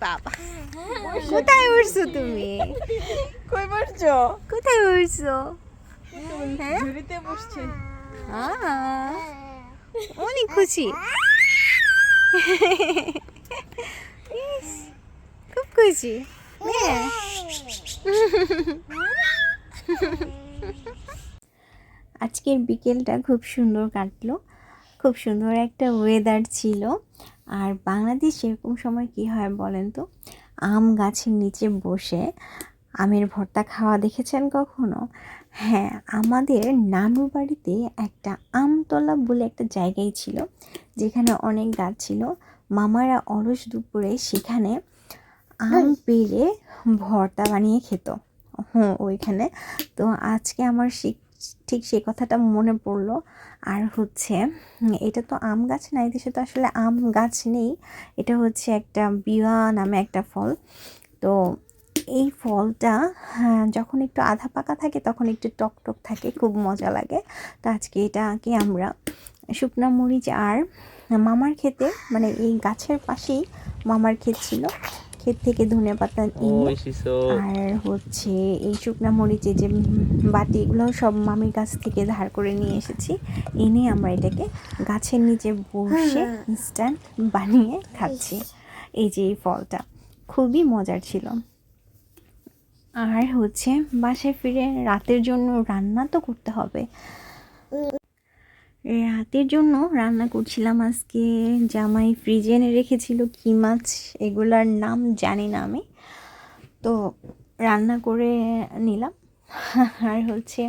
বাবা কোথায় উঠছো তুমি? কই বসছো? কোথায় উঠছো হ্যাঁ। ঝুড়িতে বসছে। অনেক খুশি। খুব খুশি। হ্যাঁ। আজকের বিকেলটা খুব সুন্দর কাটলো। খুব সুন্দর একটা ওয়েদার ছিল। আর বাংলাদেশে এরকম সময় কি হয় বলেন তো? আম গাছের নিচে বসে আমের ভর্তা খাওয়া দেখেছেন কখনো? হ্যাঁ আমাদের নানু বাড়িতে একটা আমতলা বলে একটা জায়গায় ছিল যেখানে অনেক গাছ ছিল। মামারা অলস দুপুরে সেখানে আম পেড়ে ভর্তা বানিয়ে খেত। হুম ওইখানে। তো আজকে আমার সে ঠিক সেই কথাটা মনে পড়ল। আর হচ্ছে এটা তো আম গাছ না এই দেশে তো আসলে আম গাছ নেই। এটা হচ্ছে একটা বিয়া নামে একটা ফল। তো এই ফলটা হ্যাঁ, যখন একটু আধা পাকা থাকে তখন একটু টক টক থাকে খুব মজা লাগে। তো আজকে এটাকে আমরা। শুকনা মরিচ আর মামার ক্ষেতে মানে এই গাছের পাশেই মামার ক্ষেত ছিল। ক্ষেত থেকে ধনে পাতা এনে আর হচ্ছে এই শুকনা মরিচে যে বাটি এগুলো সব মামির কাছ থেকে ধার করে নিয়ে এসেছি। এনে আমরা এটাকে গাছের নিচে বসে ইনস্ট্যান্ট বানিয়ে খাচ্ছি। এই যে এই ফলটা খুবই মজার ছিল। আর হচ্ছে বাসায় ফিরে রাতের জন্য রান্না তো করতে হবে। রাতের জন্য রান্না করছিলাম আজকে। জামাই ফ্রিজে এনে রেখেছিল কি মাছ এগুলার নাম জানি না আমি। তো রান্না করে নিলাম। আর হচ্ছে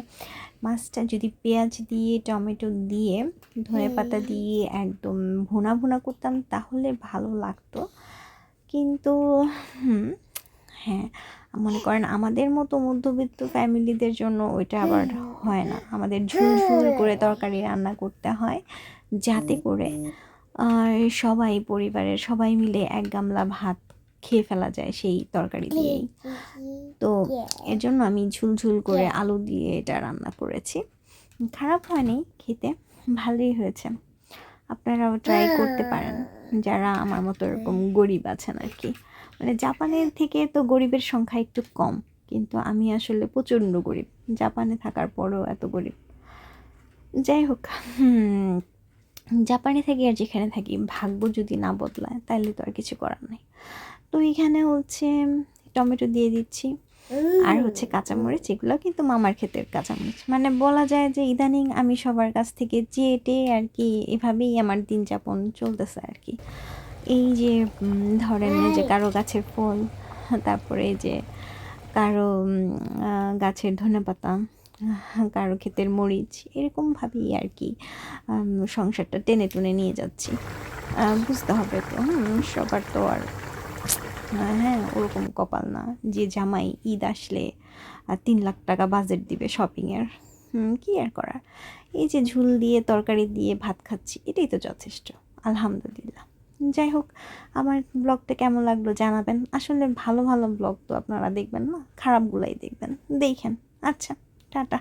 মাছটা যদি পেঁয়াজ দিয়ে টমেটো দিয়ে ধনে পাতা দিয়ে একদম ভুনা ভুনা করতাম তাহলে ভালো লাগতো। কিন্তু হুম হ্যাঁ মনে করেন আমাদের মতো মধ্যবিত্ত ফ্যামিলিদের জন্য ওইটা আবার হয় না। আমাদের ঝুল ঝুল করে তরকারি রান্না করতে হয় যাতে করে আর সবাই পরিবারের সবাই মিলে এক গামলা ভাত খেয়ে ফেলা যায় সেই তরকারি দিয়েই। তো এর জন্য আমি ঝুলঝুল করে আলু দিয়ে এটা রান্না করেছি। খারাপ হয়নি খেতে ভালোই হয়েছে। আপনারাও ট্রাই করতে পারেন। যারা আমার মতো এরকম গরিব আছেন আর কি মানে জাপানের থেকে তো গরিবের সংখ্যা একটু কম, কিন্তু আমি আসলে প্রচণ্ড গরিব। জাপানে থাকার পরও এত গরিব। যাই হোক জাপানে থাকি আর যেখানে থাকি, ভাগ্য যদি না বদলায় তাহলে তো আর কিছু করার নেই। তো এখানে হচ্ছে, টমেটো দিয়ে দিচ্ছি। আর হচ্ছে কাঁচামরিচ এগুলো কিন্তু মামার ক্ষেতের কাঁচামরিচ। মানে বলা যায় যে ইদানিং আমি সবার কাছ থেকে চেটে আর কি এভাবেই আমার দিন যাপন চলতেছে আর কি। এই যে ধরেন যে কারও গাছের ফল তারপরে যে কারও গাছের ধনেপাতা কারও ক্ষেতের মরিচ এরকমভাবেই আর কি সংসারটা টেনে টুনে নিয়ে যাচ্ছি। বুঝতে হবে তো হুম, সবার তো আর হ্যাঁ ওরকম কপাল না যে জামাই ঈদ আসলে তিন লাখ টাকা বাজেট দিবে শপিংয়ের কী আর করার? এই যে ঝুল দিয়ে, তরকারি দিয়ে ভাত খাচ্ছি, এটাই তো যথেষ্ট, আলহামদুলিল্লাহ। যাই হোক, আমার ব্লগটা কেমন লাগল জানাবেন। আসলে ভালো ভালো ব্লগ তো আপনারা দেখবেন না, খারাপগুলাই দেখবেন। দেখেন আচ্ছা টাটা।